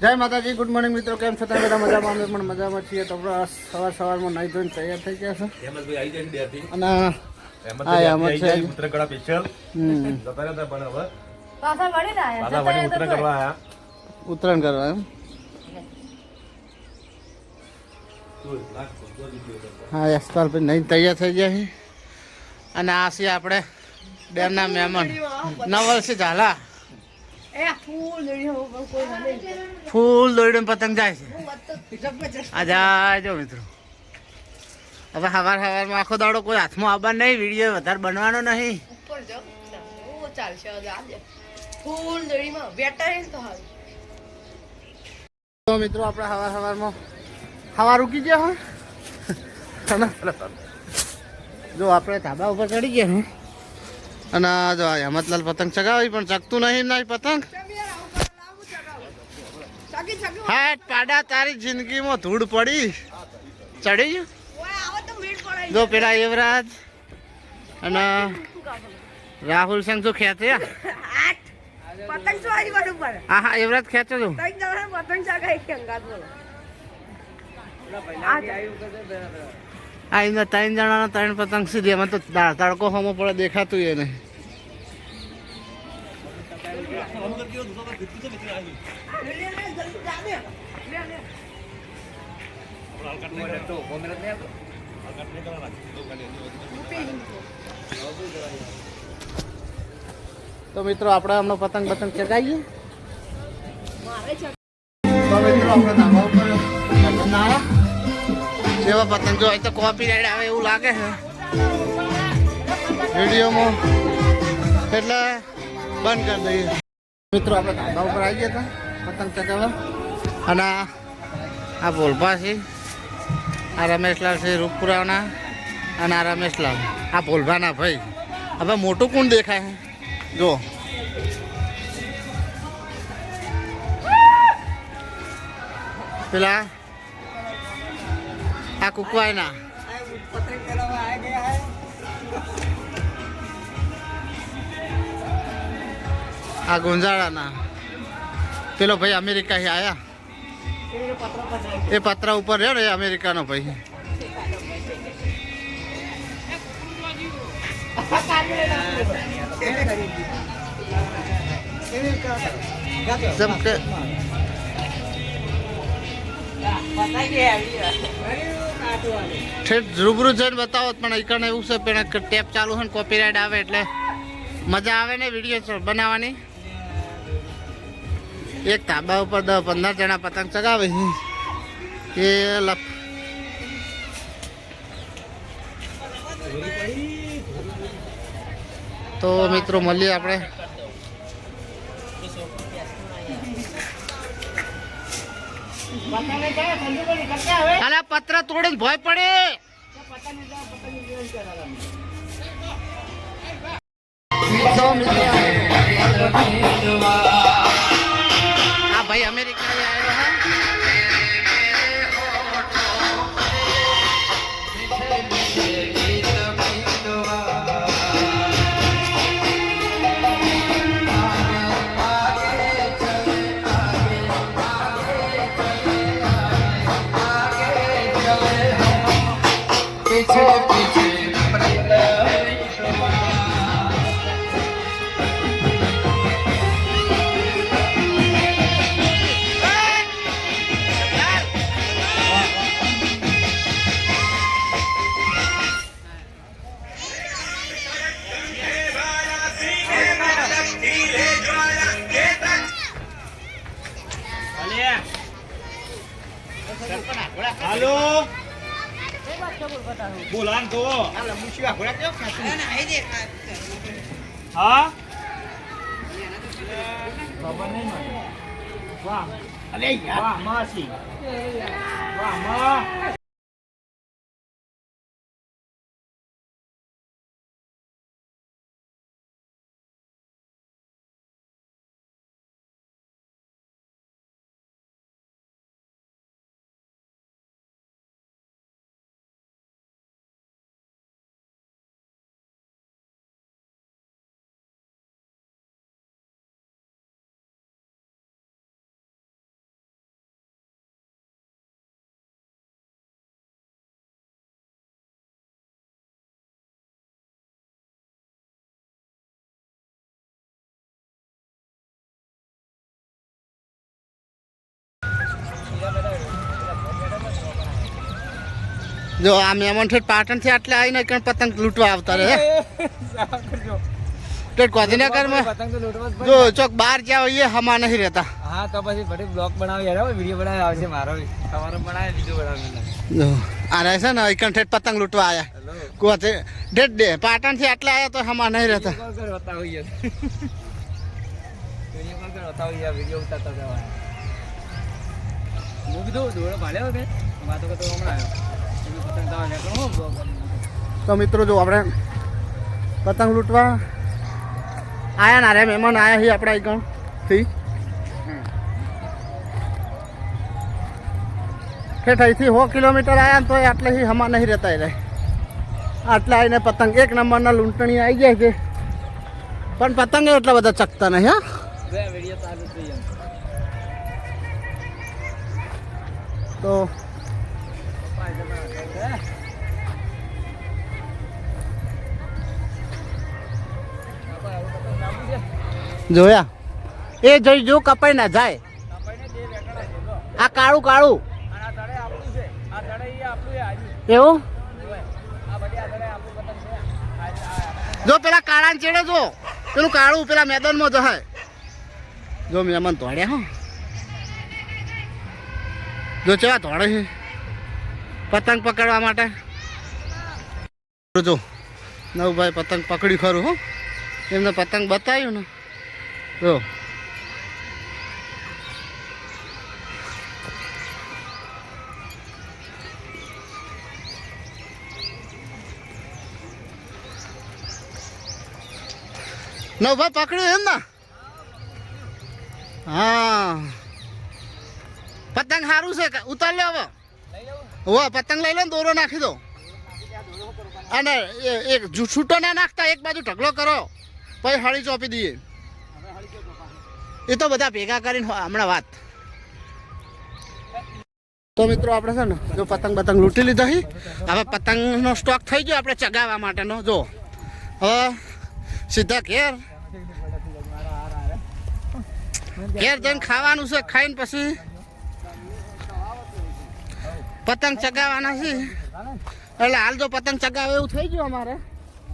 જય માતાજી good morning મિત્રો કેમ છો? તમે બધા મજામાં? અમે પણ મજામાં છીએ. તો સવાર સવારમાં નાઈ ધોઈને તૈયાર થઈ ગયા છો. અને છે. જતા રહેતા પણ હવે. પાછા વળી ના આયા. પાછા વળી ઉત્તરાખંડ કરવા આયા. ઉત્તરાયણ કરવા એમ. હા યશપાલ ભાઈ નહીં તૈયાર થઈ ગયા છે અને આ છે આપણે ડેમના મહેમાન. નવલસી ઝાલા. એ આ ફૂલ હો, દોડીને પતંગ જાય છે. હું આ જાજો મિત્રો. હવે સવાર સવારમાં આખો દાડો કોઈ હાથમાં આવવા નહીં વીડિયો વધારે બનવાનો નહીં. તો મિત્રો આપણે સવાર સવારમાં સવાર રૂકી ગયા હોય. જો આપણે ધાબા ઉપર ચડી ગયા ને. અને આ જો હેમતલાલ પતંગ ચગાવી, પણ ચગતું નહીં નહીં પતંગ. હા પાડા, તારી જિંદગીમાં ધૂળ પડી ચડી ગયું જો પેલા યુવરાજ અને રાહુલ સંઘ શું ખેંચે આઠ. પતંગ શું આવી બરોબર હા હા, યુવરાજ ખેંચો પતંગ આ ત્રણ જણાના ત્રણ પતંગ સુધી એમાં તો તડકો હમો પડે દેખાતું એ નહીં લે, લે, લે, જલ્દી જા ને. લે, લે. તો મિત્રો આપણે હમણાં પતંગ પતંગ ચગાવીએ તો મિત્રો આપણે નાવા ઉપર પતંગ આવ્યા પતંગ જો અહીં તો કોપી રાઈડ આવે એવું લાગે છે. વિડીયોમાં. એટલે બંધ કરી દઈએ. મિત્રો, આપણે ધાબા ઉપર આવી ગયા હતા પતંગ ચગાવવા. અને આ- ભોલભા છે આ રમેશલાલ છે રૂપપુરાના અને આ રમેશલાલ, આ ભોલભાના ભાઈ. હવે મોટું કોણ દેખાય? જો. પેલા આ કુકવાયના આ ગુંજાળાના. પેલો ભાઈ અમેરિકાથી આયા. એ પતરા ઉપર રહ્યો ને અમેરિકાનો ભાઈ. જેમ કે ઠેઠ રૂબરૂ જઈને બતાવો પણ અહીં એવું છે પણ ટેપ ચાલુ છે ને કોપીરાઇટ આવે એટલે મજા આવે ને વીડિયો બનાવવાની? એક ધાબા ઉપર દસ પંદર જણા પતંગ ચગાવે એ લપ. તો મિત્રો મળીએ આપણે. અલા પત્ર તોડીને ભય પડે. તો હાલો હા? ખબર નહીં મને. વાહ. વાહ માસી. વાહમાં. જો આ મહેમાન ઠેઠ પાટણથી આટલે આવીને કણ પતંગ લૂંટવા આવતા રહે ઠેઠ ગાંધીનગરમાં જ ચોક બહાર જ્યાં હોઈએ હમા નહીં રહેતા. હા તો પછી બધી બ્લોગ બનાવી યાર વીડિયો બનાવી આવશે મારો. તમારો બનાવે બીજો બનાવી જો આ રહે છે ને એકણ ઠેઠ પતંગ લૂંટવા આવ્યા કોતે ડેટ ડે પાટણથી આટલે આવ્યા તો હમા નહીં રહેતા. વીડિયો વીડિયો હું કીધું દોડો ભાલ્યો કે વાતો કરતો હમણાં આવ્યો. તો મિત્રો જો આપણે પતંગ લૂંટવા આયા ના રે, મહેમાન આયા હી આપણા ગણથી. ઠેઠ અહીંથી સો કિલોમીટર આવ્યા તો આટલે હી હમા નહીં રહેતા રહે આટલે આવીને પતંગ એક નંબરના લૂંટણી આવી જાય છે. પણ પતંગ એટલા બધા ચકતા નહીં, હા. તો જોયા. એ જોઈ જો કપાઈ ના જાય. આ કાળું કાળું. એવું? જો પેલા કાળા ચેડે જો. પેલું કાળું પેલા મેદાનમાં જહાય જો મહેમાન તોડ્યા હો. જો ચેવા તોડે છે. પતંગ પકડવા માટે? જો નવભાઈ પતંગ પકડ્યું ખરું, હો. એમને પતંગ બતાવ્યું ને. જો. નવભાઈ પકડ્યું એમ ને? હા. પતંગ સારું છે ઉતાર લે હવે. હો પતંગ લઈ લો ને દોરો નાખી દો અને એક છૂટો ના નાખતા એક બાજુ ઢગલો કરો પછી હળી ચોપી દઈએ એ તો બધા ભેગા કરીને હમણાં વાત તો મિત્રો આપણે છે ને જો પતંગ પતંગ લૂંટી લીધા હી, હવે પતંગનો સ્ટોક થઈ ગયો આપણે ચગાવવા માટેનો, જો. હવે સીધા ઘેર. ઘેર જઈને ખાવાનું છે, ખાઈને પછી પતંગ ચગાવવાના છે એટલે હાલ જો પતંગ ચગાવે એવું થઈ ગયું અમારે.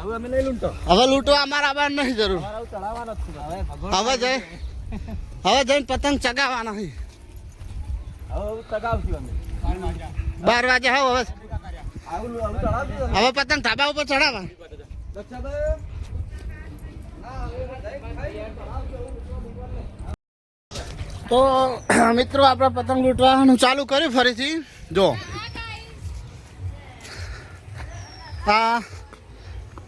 હવે અમે લઈ લૂંટો. હવે લૂંટવા અમારે આવવાની નહીં જરૂર. હવે જઈ હવે જઈને પતંગ ચગાવવાના છે બાર વાગે હવે હવે હવે પતંગ ધાબા ઉપર ચડાવવા તો મિત્રો આપણે પતંગ લૂંટવાનું ચાલુ કર્યું ફરીથી. જો. હા.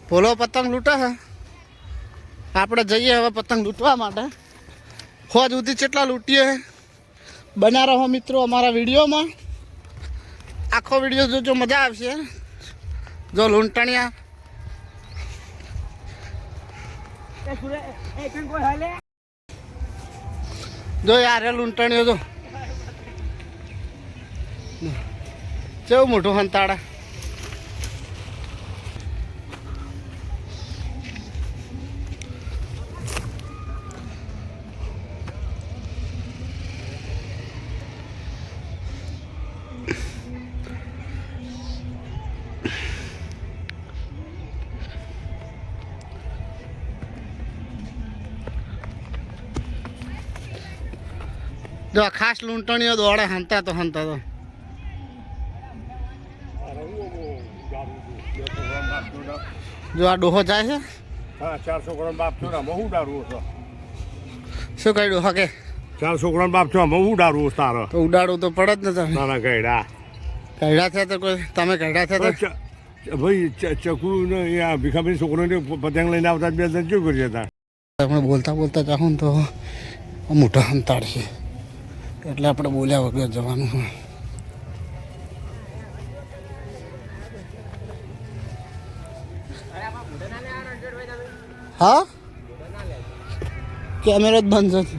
ભોલો પતંગ લૂંટે છે આપણે જઈએ હવે પતંગ લૂંટવા માટે. હોજ સુધી કેટલા લૂંટીએ બન્યા રહો મિત્રો અમારા વિડીયોમાં. આખો વીડિયો જોજો મજા આવશે. જો લૂંટણિયા. જો યાર લૂંટણીઓ જો. કેવું મોટું હંતાડા જો ખાસ લૂંટણીઓ દોડે હંતા તો હંતા તો. જો આ ડોહો જાય છે? હા ચાર છોકરાનો બાપ છો ને હું દારૂ છો. શું કહી ડોહા કે? ચાર છોકરાનો બાપ છો બહુ હું દારૂ તારો. તો ઉડાડવું તો પડે જ ને તમે. નાના ગયડા. કઢ્યા છે તો કોઈ તમે કઢ્યા છે તો? ભાઈ ચકુ ને અહીંયા ભીખાભાઈ છોકરોને પતંગ લઈને આવતા બે જણ શું કરી હતા આપણે બોલતા બોલતા જાઓ તો મોટા હંતાડ છે. એટલે આપણે બોલ્યા વગર જવાનું હા? કેમેરો જ બંધ છે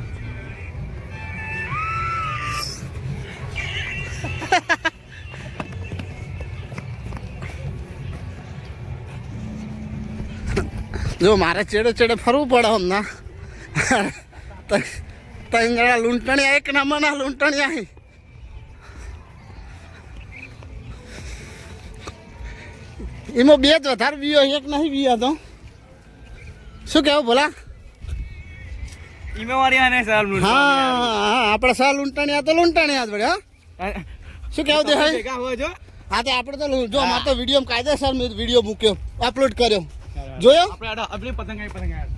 જો, મારે ચેડે ચેડે ફરવું પડે હમણાં ત્રણ જણા લૂંટણિયા, એક નંબરના લૂંટણિયા એમાં બે જ વધારે બીયો એક નહીં બીયો તો. શું કહેવું ભલા? આપડે સા લૂંટાણી આ તો લૂંટાણી આ હા. શું કેવું દે હા તે આપણે તો જો મારે તો વીડિયો કાયદેસર મેં વીડિયો મૂક્યો અપલોડ કર્યો. જોયો? આપણે પતંગ આવી પતંગ આવી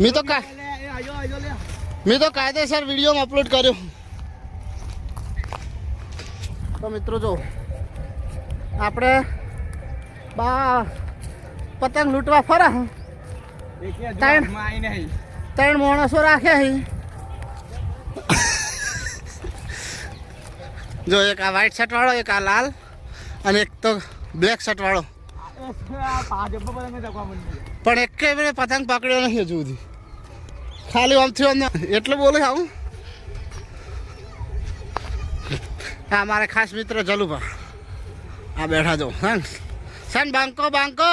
મેં તો મેં તો કાયદેસર વિડીયોમાં અપલોડ કર્યો. તો મિત્રો જો આપણે બા પતંગ લૂંટવા ફરા ત્રણ. હાથમાં આઈ નહીં ત્રણ માણસો રાખ્યા જો એક આ વ્હાઈટ શર્ટ વાળો એક આ લાલ અને એક તો બ્લેક શર્ટ વાળો. પણ એક પતંગ પકડ્યો નથી હજુ સુધી. ખાલી આમથી આમ. એટલું બોલું આવું. હા મારે ખાસ મિત્ર જલુભા. આ બેઠા જો હા સન બાંકો બાંકો.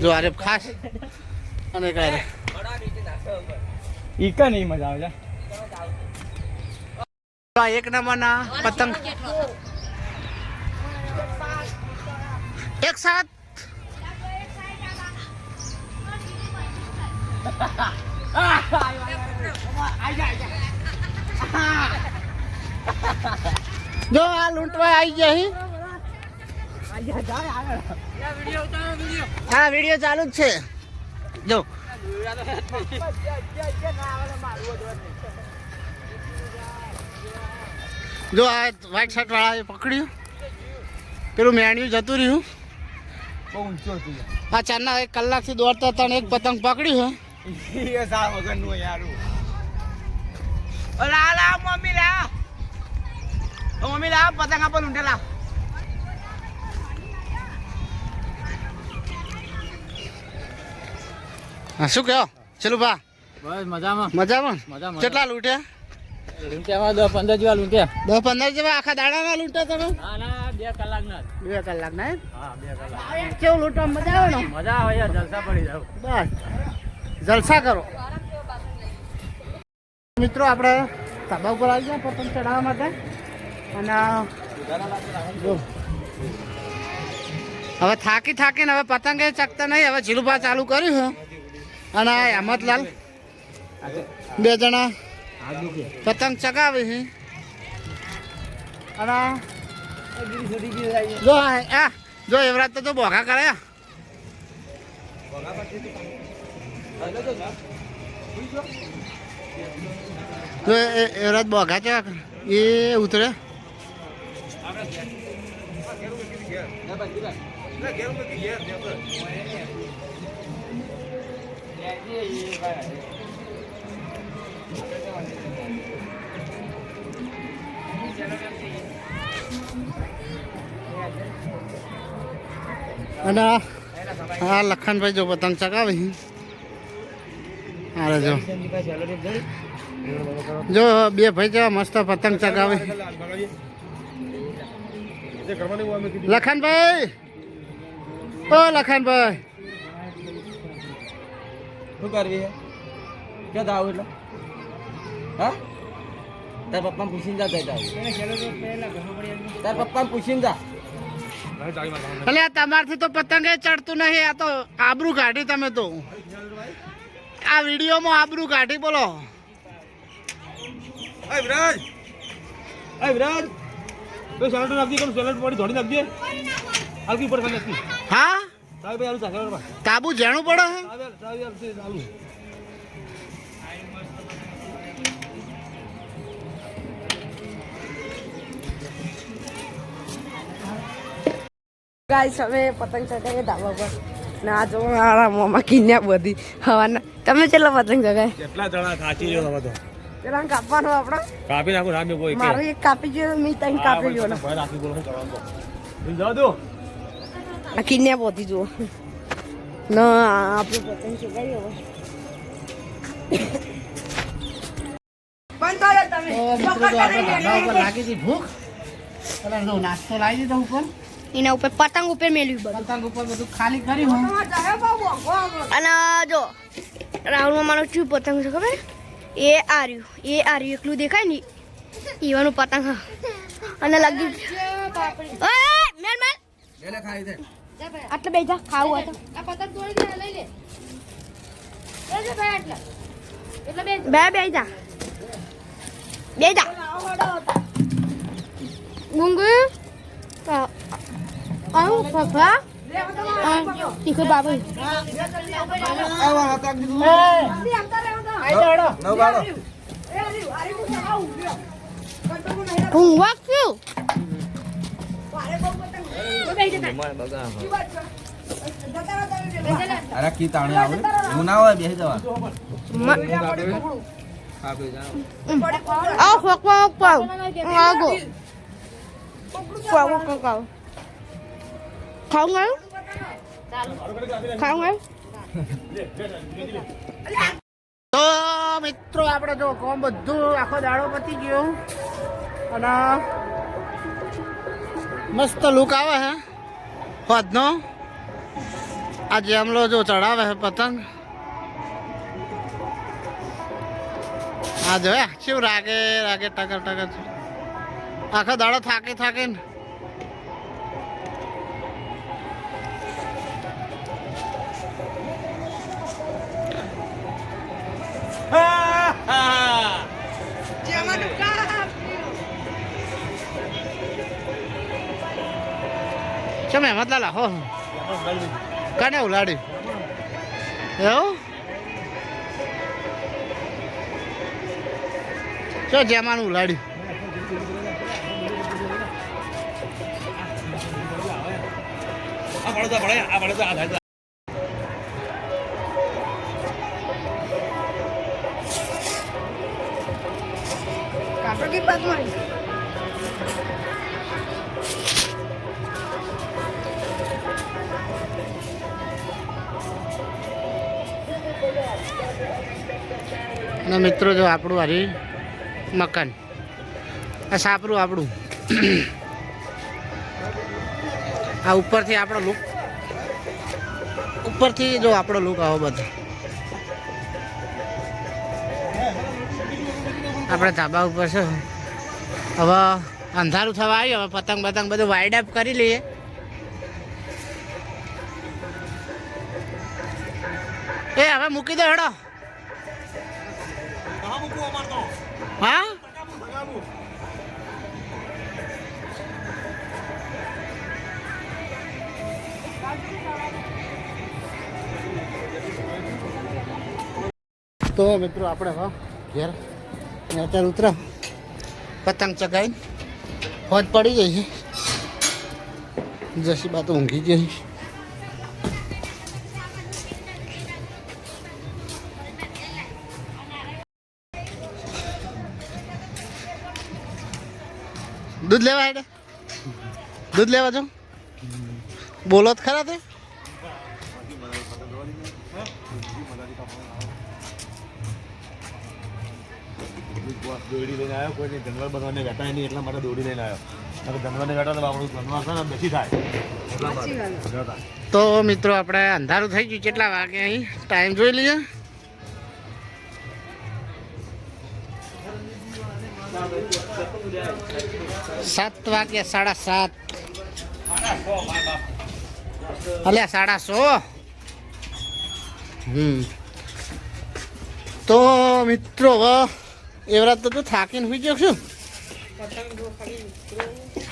જો અરે ખાસ. અને કાંઈ ઈકા નહીં મજા આવે આ એક નંબરના પતંગ. એક સાથ જો આ લૂંટવા આવી ગયા હી. હા વીડિયો ચાલુ જ છે. જો. જો આ વ્હાઈટ શર્ટ વાળા પકડ્યું. પેલું મેણ્યું જતું રહ્યું. બહુ ઊંચો હતું. આ ચારના એક કલાકથી દોડતા હતા એક પતંગ પકડ્યું હે. એ સા વગરનું યાર લા લા મમ્મી લા મમ્મી લા પતંગ આપો લૂંટેલા હા શું કહો ચલો બા બસ મજામાં. મજામાં મજામાં. કેટલા લૂંટ્યા? લૂંટ્યામાં દસ પંદર જેવા લૂંટ્યા. દસ પંદર જેવા? આખા દાડાના લૂંટ્યા તમે? ના ના બે કલાક ના બે કલાક ના હા બે કલાક. કેવું લૂંટવા મજા આવે ને? મજા આવે યાર જલસા પડી જાવ. બસ. જલસા કરો. મિત્રો, આપણે ધાબા ઉપર આવી ગયા પતંગ ચડાવવા માટે. અને હવે થાકી થાકીને હવે પતંગે ચકતા નહીં, હવે ઝીલુભા ચાલુ કર્યું છે. અને આ અહેમદલાલ બે જણા પતંગ ચગાવે છે. અને, જો આ જો એવરાજ તો બોઘા કર્યા. તો એ એવરાજ બોઘા છે એ ઉતરે? અને આ- લખનભાઈ જો પતંગ ચગાવે અરે જો. જો બે ભાઈ જેવા મસ્ત પતંગ ચગાવે. લખનભાઈ! ઓ લખનભાઈ! શું કરવી ક્યાં દાવ એટલે? હા? તાર પપ્પા પૂછીને જા તાર પપ્પા પૂછીને જા. એટલે તમારથી તો પતંગ ચડતું નહીં આ તો આબરું કાઢી તમે તો. આ વિડીયોમાં આબરૂ કાઢી બોલો. એ વિરાજ. એ વિરાજ. બે સેલેટ નાખી કેમ સેલેટ પડી ધોડી નાખજે. હલકી ઉપર ખાલી હા? સાહેબ આલુ ચાલે બરાબર તાબુ જેણું પડે હે? સાહેબ આલુ આલું. ગાઈસ હવે પતંગ ચગાવીએ ધાબા પર ના જો મારા મોમાં કિન્યા બધી. હવાના. તમે કેટલા પતંગ જગાય કેટલા જણા થાચી જો હવે તો? પેલા કાપવાનો આપણો કાપી નાખું રામે કોઈ મારો એક કાપી ગયો મી તઈ કાપી ગયો ભાઈ રાખી બોલો કરવાનું જાવ દો આ કિન્યા પહોંચી જુઓ. ના આપણે પતંગ ચગાવી હવે. બંધ કરો તમે. તો આપણે ધાબા ઉપર લાગી હતી ભૂખ. એટલે નાસ્તો લાવી દીધો ઉપર. એના ઉપર પતંગ ઉપર મેળવ્યું બધું. પતંગ ઉપર બધું ખાલી કરી અને જો રાહુલ મારો શું પતંગ છે ખબર? એ આર્યું એ આર્યું એકલું દેખાય ને ઈવાનું પતંગ હા. અને લગી મેલ મેલ. એટલે ખાઈ દે. આટલે બેજા ખાવું હતું બે બે જા. બે જા. ગુંગુ તીખો બાબુ આવા હતા કીધું નવ બાળો હું વાક્યું અરે કી તાણે આવે હું ના હોય બેસી જવા. આ ફકવા પાવ આગો. પાવ પાવ ખાઉં ગયું ખાઉં ગયું તો મિત્રો આપણે જો કોમ બધું આખો દાડો પતી ગયો. અને મસ્ત લુક આવે હે હોદનો. આજે હમલો જો ચડાવે હે પતંગ. આ જોયા હે, શું રાગે રાગે ટકર ટકર આખો દાડો થાકી થાકી ચમ એમાં લાલા હો. કને ઉલાડી? એવું? ચો, જેમાનું ઉલાડી. આ પડે તો આ પડે તો અને મિત્રો જો આપણું હરી મકાન. આ સાપરું આપણું. આ ઉપરથી આપણો લુક ઉપરથી જો આપણો લુક આવો બધો. આપણે ધાબા ઉપર છે. હવે અંધારું થવા આવ્યું, હવે પતંગ પતંગ બધું વાઇડ અપ કરી લઈએ. એ, હવે મૂકી દો હેડો. હા. તો મિત્રો આપણે હા, ઘેર. ને અત્યારે ઉતરા. પતંગ ચગાવી હોજ પડી જઈએ જસી બા તો ઊંઘી ગઈ દૂધ લેવા હેડે દૂધ લેવા જો બોલો જ ખરા તે. દોડી લઈને આવ્યો કોઈને જનરલ બનવાને વેટાય નહીં એટલા માટે દોડી લઈને આવ્યો નકર જનરલને વેટા તો આપણું બેસી થાય. તો મિત્રો, આપણે અંધારું થઈ ગયું કેટલા વાગે અહીં? ટાઈમ જોઈ લઈએ. સાત વાગે સાડા સાત. અલ્યા, સાડા સો? હમ. તો મિત્રો, હવે એવરાત તો થાકીને હોઈ ગયો છું.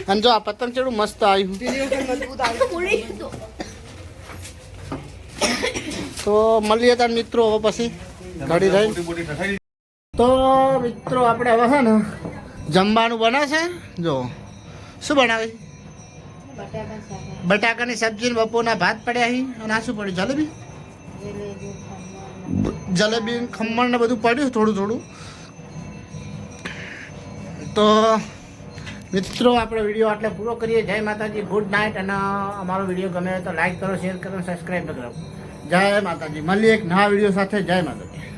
અને જો આ પતંગ ચડું મસ્ત આવ્યું. તો મળીએ તાર મિત્રો, હવે પછી ઘડી રહી. તો મિત્રો, આપણે હવે છે ને જમવાનું બનાવશે જો. શું બનાવે? બટાકાની સબ્જી બપોરના ભાત પડ્યા અહીં અને આ શું પડ્યું? જલેબી? જલેબી ખમણ ને બધું પડ્યું થોડું થોડું. તો મિત્રો, આપણે વીડિયો આટલે પૂરો કરીએ. જય માતાજી, ગુડ નાઇટ. અને અમારો વીડિયો ગમે તો લાઈક કરો, શેર કરો સબસ્ક્રાઈબ કરો. જય માતાજી. મળીએ એક નવા વીડિયો સાથે. જય માતાજી.